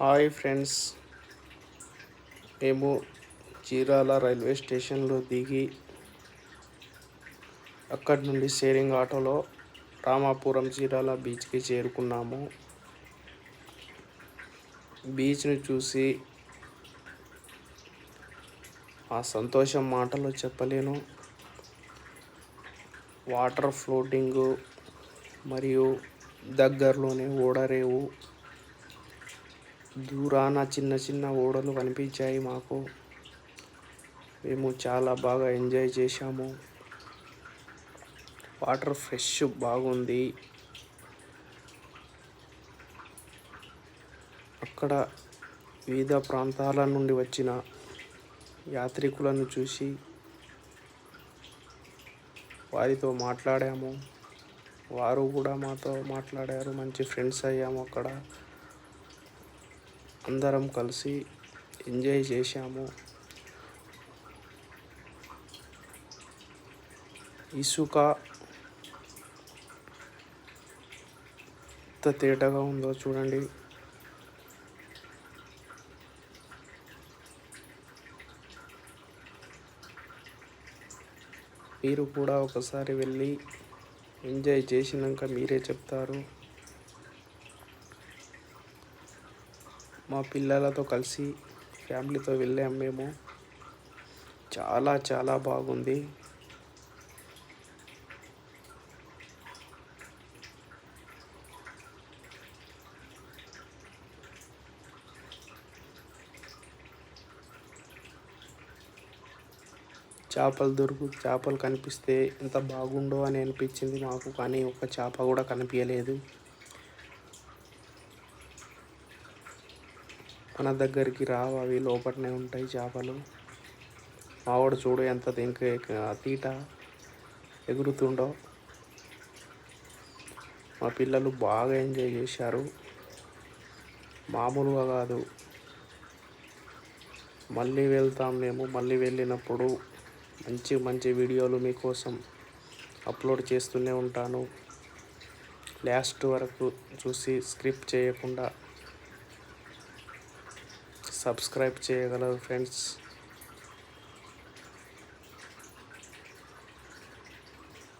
Hi friends. మేము Chirala railway స్టేషన్లో దిగి అక్కడి నుండి షేరింగ్ ఆటోలో రామాపురం చీరాల బీచ్కి చేరుకున్నాము. బీచ్ని చూసి ఆ సంతోషం మాటలో చెప్పలేను. వాటర్ ఫ్లోటింగు మరియు దగ్గరలోనే ఓడరేవు. దూరాన చిన్న చిన్న ఓడలు కనిపించాయి మాకు. మేము చాలా బాగా ఎంజాయ్ చేశాము. వాటర్ ఫ్రెష్ బాగుంది. అక్కడ వివిధ ప్రాంతాల నుండి వచ్చిన యాత్రికులను చూసి వారితో మాట్లాడాము. వారు కూడా మాతో మాట్లాడారు. మంచి ఫ్రెండ్స్ అయ్యాము అక్కడ. అందరం కలిసి ఎంజాయ్ చేశాము. ఇసుక ఎంత తేటగా ఉందో చూడండి. మీరు కూడా ఒకసారి వెళ్ళి ఎంజాయ్ చేసినాక మీరే చెప్తారు. మా పిల్లలతో కలిసి ఫ్యామిలీతో వెళ్ళాం మేము. చాలా చాలా బాగుంది. చేపలు దొరుకు చేపలు కనిపిస్తే ఎంత బాగుండో అని అనిపించింది మాకు కానీ ఒక చేప కూడా కనిపించలేదు. మన దగ్గరికి రావు అవి లోపలనే ఉంటాయి చేపలు. మావాడు చూడు ఎంత ఇంకా తీట ఎగురుతుండో. మా పిల్లలు బాగా ఎంజాయ్ చేశారు. మామూలుగా కాదు. మళ్ళీ వెళ్తాం మేము మళ్ళీ వెళ్ళినప్పుడు మంచి మంచి వీడియోలు మీకోసం అప్లోడ్ చేస్తూనే ఉంటాను. లాస్ట్ వరకు చూసి స్క్రిప్ట్ చేయకుండా സബ്സ്ക്രൈബ് ചെയ്യണം ഫ്രണ്ട്സ്.